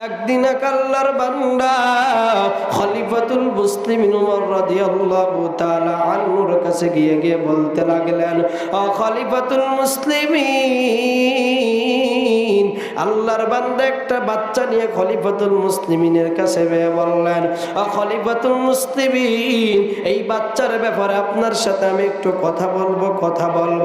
একদিন আকাল্লার বান্দা খলিফাতুল মুসলিম উমর রাদিয়াল্লাহু তাআলা আনহুর কাছে গিয়ে গিয়ে বলতে লাগলেন, ও খলিফাতুল মুসলিমিন আল্লাহর বান্দা একটা বাচ্চা নিয়ে খলিফাতুল মুসলিমিনের কাছে বললেন খলিফাতুল মুসলিমিন, এই বাচ্চার ব্যাপারে আপনার সাথে আমি একটু কথা বলব কথা বলব।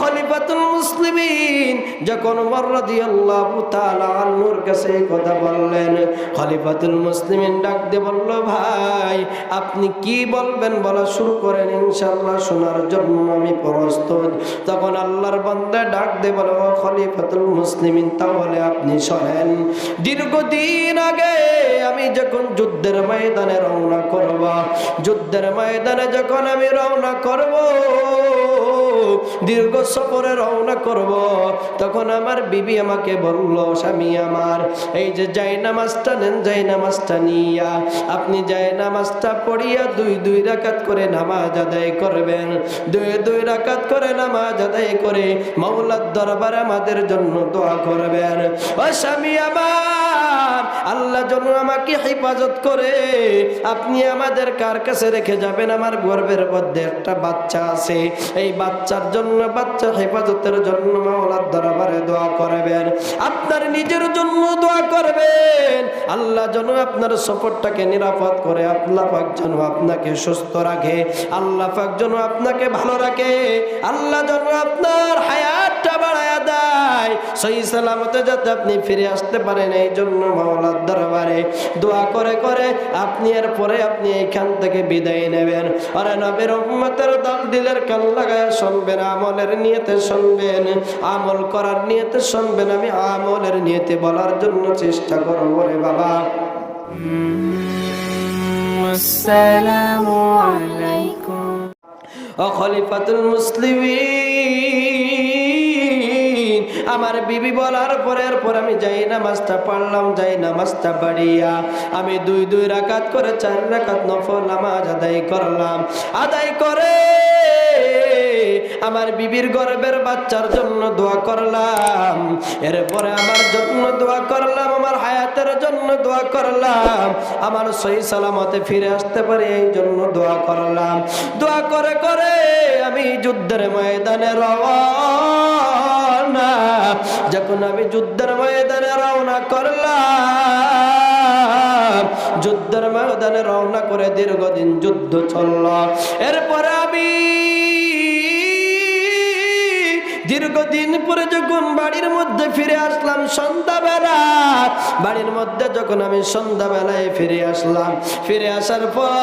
খলিফাতুল মুসলিমিন যখন রাদিয়াল্লাহু তাআলা আনহুর কাছে কথা বললেন, খলিফাতুল মুসলিমিন ডাক দিয়ে বলল, ভাই, আপনি কি বলবেন বলা শুরু করেন, ইনশাআল্লাহ শোনার জন্য আমি প্রস্তুত। তখন আল্লাহর বান্দা ডাক দিয়ে বলো "ও খলিফাতুল মুসলিমিন তাহলে আপনি শোনেন, দীর্ঘদিন আগে আমি যখন যুদ্ধের ময়দানে রওনা করব, যুদ্ধের ময়দানে যখন আমি রওনা করব দীর্ঘ সফরে রওনা করব। তখন আমার বিবি আমাকে বলল, স্বামী আমার, এই যে যাই নামাজটা নেন, যাই নামাজটা নিয়া, আপনি যাই নামাজটা পড়িয়া দুই দুই রাকাত করে নামাজ আদায় করবেন। দুই দুই রাকাত করে নামাজ আদায় করে মৌলার দরবারে আমাদের জন্য দোয়া করবেন। ও স্বামী আমার আল্লাহ জন্য আমাকে হেফাজত করে। আপনি আমাদের কার কাছে রেখে যাবেন? আমার গর্বের মধ্যে একটা বাচ্চা আছে। এই বাচ্চার জন্য বাচ্চা হেফাজতের জন্য মাওলার দরবারে দোয়া করবেন। আপনার নিজের জন্য দোয়া করবেন। আল্লাহ যেন আপনার সফরটাকে নিরাপদ করে। আল্লাহ পাক যেন আপনাকে সুস্থ রাখে। আল্লাহ পাক যেন আপনাকে ভালো রাখে। আল্লাহ যেন আপনার দেয় সহি সালামতে যাতে আপনি ফিরে আসতে পারেন এই জন্য মাওলার দরবারে দোয়া করে করে আপনি এর পরে আপনি এইখান থেকে বিদায় নেবেন আরে নবীর উম্মতের দল দিলের কান লাগায় শুনবেন আমলের নিয়তে শুনবেন আমল করার নিয়তে শুনবেন আমি আমলের নিয়তে বলার জন্য চেষ্টা করবো রে বাবা السلام عليكم খলিফাতুল মুসলিমিন আমার বিবি বলার পরের পর আমি যাই নামাজটা পড়লাম, যাই নামাজটা বাড়িয়া। আমি দুই দুই রাকাত করে চার রাকাত নফল নামাজ আদায় করলাম। আদায় করে আমার বিবির গর্বের বাচ্চার জন্য দোয়া করলাম। এরপরে আমার জন্য দোয়া করলাম, আমার হায়াতের জন্য দোয়া করলাম। আমার সহি সালামতে ফিরে আসতে পারি এই জন্য দোয়া করলাম। দোয়া করে করে আমি যুদ্ধের ময়দানে রওনা যখন আমি যুদ্ধের ময়দানে রওনা করলাম, যুদ্ধের ময়দানে রওনা করে দীর্ঘদিন যুদ্ধ চলল। এরপরে আমি দীর্ঘদিন পরে যখন বাড়ির মধ্যে ফিরে আসলাম সন্ধ্যাবেলা, বাড়ির মধ্যে যখন আমি সন্ধ্যাবেলায় ফিরে আসলাম, ফিরে আসার পর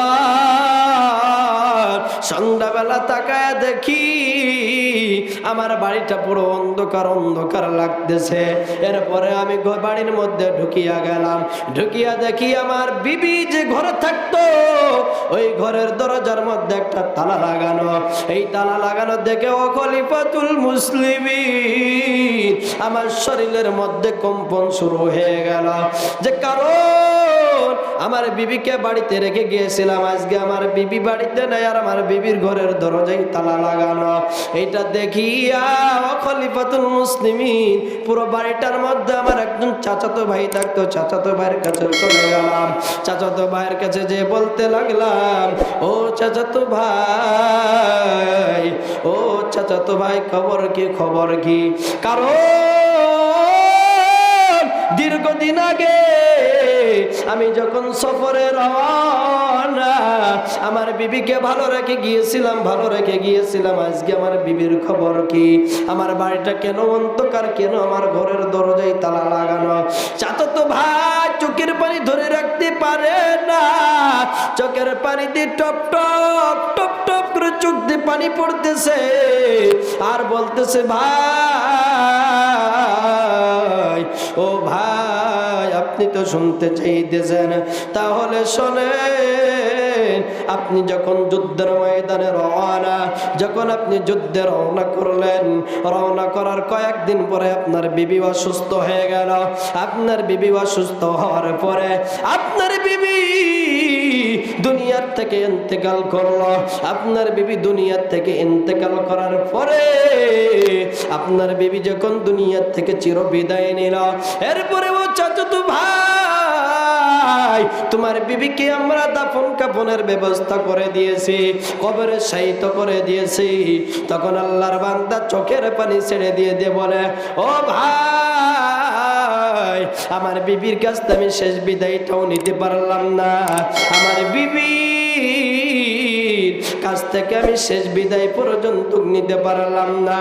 সন্ধ্যাবেলা তাকায় দেখি আমার বাড়িটা পুরো অন্ধকার অন্ধকার লাগতেছে। এরপরে আমি বাড়ির মধ্যে ঢুকিয়া গেলাম। ঢুকিয়া দেখি আমার বিবি যে ঘরে থাকতো, ওই ঘরের দরজার মধ্যে একটা তালা লাগানো। এই তালা লাগানো দেখে ও খলিফাতুল মুসলিমিন আমার শরীরের মধ্যে কম্পন শুরু হয়ে গেল। যে কারণ আমার বিবিকে বাড়িতে রেখে গিয়েছিলাম। আজকে আমার বিবি বাড়িতে নাই আর আমার বিবির ঘরের দরজায় তালা লাগানো। এইটা দেখিয়া খলিফাতুল মুসলিমিন, পুরো বাড়িটার মধ্যে আমার একজন চাচাতো ভাই থাকতো। চাচাতো ভাইয়ের কাছে চলে গেলাম। চাচাতো ভাইয়ের কাছে যে বলতে লাগলাম, ও চাচাতো ভাই, ও চাচাতো ভাই, খবর কি খবর কি? কারণ দীর্ঘদিন আগে আমি যখন সফরে রওনা, আমার বিবিকে ভালো রেখে গিয়েছিলাম, ভালো রেখে গিয়েছিলাম। আজকে আমার বিবির খবর কি? আমার বাড়িটা কেন অন্ধকার? কেন আমার ঘরের দরজায় তালা লাগানো? চাতো তো ভাই চোখের পানি ধরে রাখতে পারে না। চোখের পানি দিয়ে টপ টপ টপ টপ করে চোখ দিয়ে পানি পড়তেছে। আর বলতেছে, ভাই, ও ভাই আপনি তো শুনতে চাইতেছেন, তাহলে শোনেন, আপনি যখন যুদ্ধের ময়দানে রওনা, যখন আপনি যুদ্ধে রওনা করলেন, রওনা করার কয়েকদিন পরে আপনার বিবি অসুস্থ হয়ে গেল। আপনার বিবি অসুস্থ হওয়ার পরে আপনার বিবি দুনিয়ার থেকে ইন্তেকাল করল। আপনার বিবি দুনিয়ার থেকে ইন্তেকাল করার পরে আপনার বিবি যখন দুনিয়ার থেকে চির বিদায় নিল, এরপরে ও চাচু ভাই, তোমার বিবিকে আমরা দাফন কাফনের ব্যবস্থা করে দিয়েছি, কবরে সাহিত্য করে দিয়েছি। তখন আল্লাহর বান্দা চোখের পানি ছেড়ে দিয়ে দিয়ে বলে, ও ভাই আমার বিবির কাছ থেকে আমি শেষ বিদায়টাও নিতে পারলাম না। আমার বিবির কাছ থেকে আমি শেষ বিদায় পর্যন্ত নিতে পারলাম না।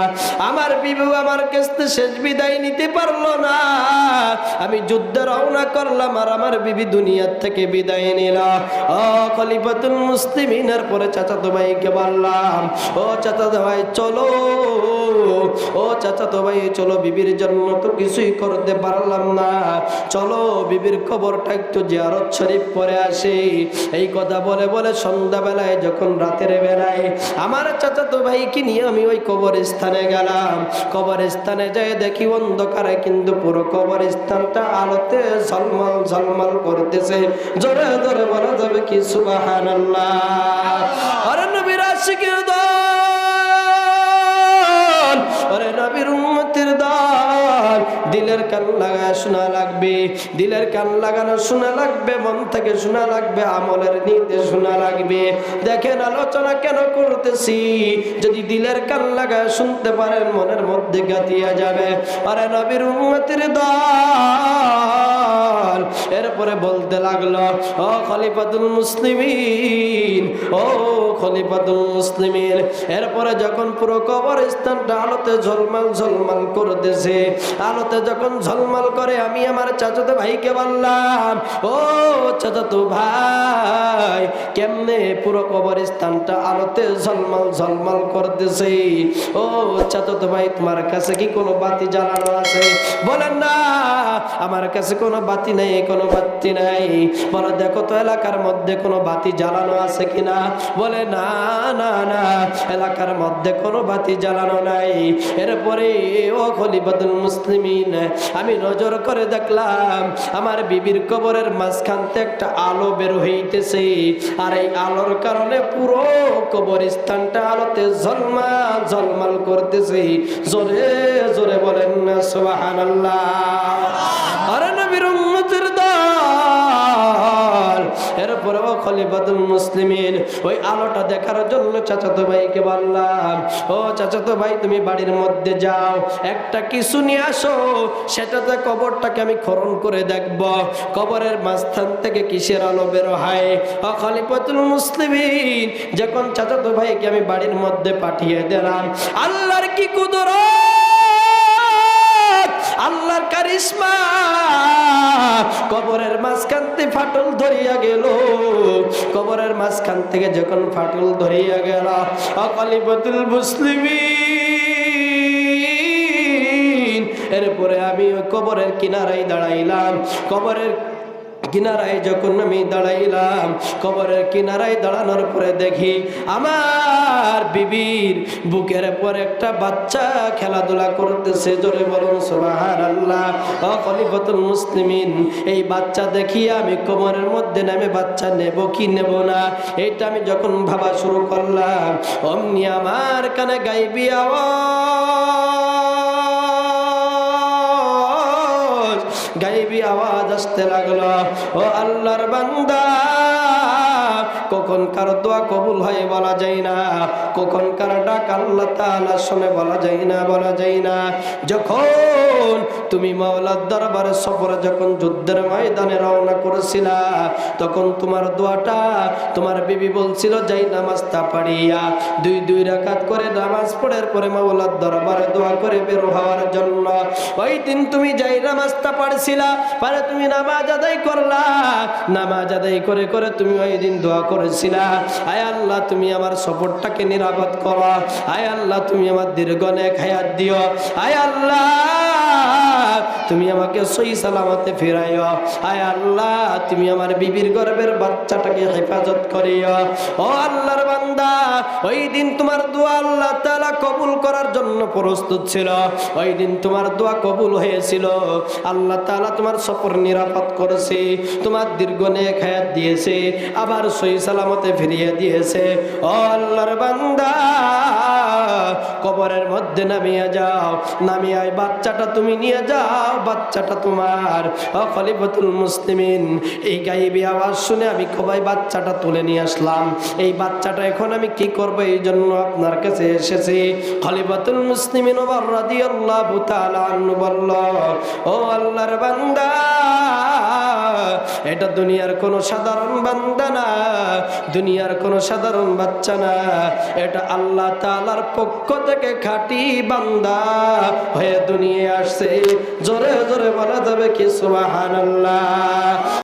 আমার বিবু আমার কাছ শেষ বিদায় নিতে পারল না। আমি যুদ্ধে রওনা করলাম আর আমার বিবি দুনিয়ার থেকে বিদায় নিল। ও খলিফাতুল মুসলিমিনের পরে চাচাতো ভাইকে বললাম, ও চাচাতো ভাই, চলো। ও চাচাতো ভাই, চলো, বিবির জন্য তো কিছুই করতে পারলাম না। চলো, বিবির খবরটা একটু জিয়ারত শরীফ করে আসি। এই কথা বলে বলে সন্ধ্যাবেলায় যখন রাতের বেলায় আমার চাচাতো ভাইকে নিয়ে আমি ওই কবরস্থানে গেলাম। কবরস্থানে যাই দেখি অন্ধকারে কিন্তু পুরো কবরস্থানটা আলোতে ঝলমল ঝলমল করতেছে। জোরে ধরে বলা যাবে কি সুবাহ আরে নবীর আশিকের দল! দিলের কান লাগায় শোনা লাগবে, দিলের কান লাগানো শোনা লাগবে, মন থেকে শোনা লাগবে, আমলের নিতে শোনা লাগবে। দেখেন আলোচনা কেন করতেছি? যদি দিলের কান লাগায় শুনতে পারেন, মনের মধ্যে গাতিয়া যাবে। আরে নবীর উম্মতের দল, এরপরে বলতে লাগল, ও খলিফাতুল মুসলিমিন খলিফাতুল মুসলিমিন। এরপরে যখন পুরো কবরস্থানটা আলোতে ঝলমাল ঝলমাল করতেছে, আলোতে যখন ঝলমাল করে, আমি আমার চাচাতো ভাইকে বললাম, ও চাচাতো ভাই, কেমনে পুরো কবরস্থানটা আলোতে ঝলমাল ঝলমাল করতেছে? ও চাচাতো ভাই, তোমার কাছে কি কোনো বাতি জ্বালানো আছে? বলেন না, আমার কাছে কোনো বাতি নেই, কোনো বাতি নাই। বলে, দেখো তো এলাকার মধ্যে কোনো বাতি জ্বালানো আছে কিনা? বলে না না না, এলাকার মধ্যে কোনো বাতি জ্বালানো নাই। এরপরে, ও খলিফাতুল মুসলিমিন, আমি নজর করে দেখলাম, আমার বিবির কবরের মাঝখান থেকে একটা আলো বের হইতেছে। আর এই আলোর কারণে পুরো কবরস্থানটা আলোতে ঝলমাল ঝলমাল করতেছে। জোরে জোরে বলেন না, সুবহানাল্লাহ। আরে খলিফাতুল মুসলিমিন। ওই আলোটা দেখার জন্য চাচাতো ভাইকে বললাম, ও চাচাতো ভাই, তুমি বাড়ির মধ্যে যাও, একটা কিছু নিয়ে আসো, সেটাতে কবরটাকে আমি খরণ করে দেখব। কবরের মাঝখান থেকে কিসের আলো বের হয়? ও খলিফাতুল মুসলিমিন, যখন চাচাতো ভাইকে আমি বাড়ির মধ্যে পাঠিয়ে দিলাম, আল্লাহর কি কুদরত? আল্লাহর কারিশমা কবরের মাঝখান থেকে ফাটল ধরিয়া গেল। কবরের মাঝখান থেকে যখন ফাটল ধরিয়া গেল অকালিবতুল মুসলিমিন, এরপরে আমি কবরের কিনারায় দাঁড়াইলাম। কবরের কিনারায় যখন আমি দাঁড়াইলাম, কবরের কিনারায় দাঁড়ানোর পরে দেখি আমার বিবির বুকের পর একটা বাচ্চা খেলাধুলা করতেছে। জোরে বলুন সোহার আল্লাহ অকলিফতুল মুসলিমিন, এই বাচ্চা দেখি আমি কোমরের মধ্যে নামে বাচ্চা নেব কি নেব না? এটা আমি যখন ভাবা শুরু করলাম, অমনি আমার কানে গাইবি আওয়াজ। আওয়াজ আসতে লাগল। ও আল্লাহর বান্দা কখন কার দোয়া কবুল হয় বলা যায় না, কখন কার ডাক আল্লাহ তাআলা শুনে বলা যায় না, বলা যায় না। যখন তুমি মাওলার দরবারে সফরে যখন যুদ্ধের ময়দানে রওনা করেছিলা, তখন তোমার দোয়াটা তোমার বিবি বলছিল, যাই নামাজটা পাড়িয়া দুই দুই রাকাত করে নামাজ পড়ার পরে মাওলার দরবারে দোয়া করে বের হওয়ার জন্য। ওই দিন তুমি যাই নামাজটা পাড়ছিলা, পারে তুমি নামাজ আদায় করলা। নামাজ আদায় করে করে তুমি ওই দিন দোয়া করেছিলা আয় আল্লাহ, তুমি আমার সফরটাকে নিরাপদ করো। আয় আল্লাহ, তুমি আমার দীর্ঘ নেক হায়াত দিও। আয় আল্লাহ তুমি আমাকে সহি সালামতে ফিরাইও। আয় আল্লাহ, তুমি আমার বিবির গর্বের বাচ্চাটাকে হেফাজত করিও। ও আল্লাহর বান্দা, ওই দিন তোমার দোয়া আল্লাহ তাআলা কবুল করার জন্য প্রস্তুত ছিল। ওই দিন তোমার দোয়া কবুল হয়েছিল। আল্লাহ তাআলা তোমার সফর নিরাপদ করেছে, তোমার দীর্ঘ নেক হায়াত দিয়েছে, আবার সহি সালামতে ফিরিয়ে দিয়েছে। ও আল্লাহর বান্দা কবরের মধ্যে নামিয়ে যাও। নামিয়ে বাচ্চাটা তুমি নিয়ে যাও। বাচ্চাটা তোমার। ও খলিফাতুল মুসলিমিন, এই গাইবি আওয়াজ শুনে আমি কবাই বাচ্চাটা তুলে নিয়ে আসলাম। এই বাচ্চাটা এখন আমি কি করব এই জন্য আপনার কাছে এসেছি। খলিফাতুল মুসলিমিন বলল, ও আল্লাহর বান্দা, এটা দুনিয়ার কোনো সাধারণ বান্দা না। দুনিয়ার কোনো সাধারণ বাচ্চা না। এটা আল্লাহ তাআলার পক্ষ থেকে খাঁটি বান্দা হয়ে দুনিয়া আসছে। জোরে জোরে বলা যাবে কি সুবহানাল্লাহ।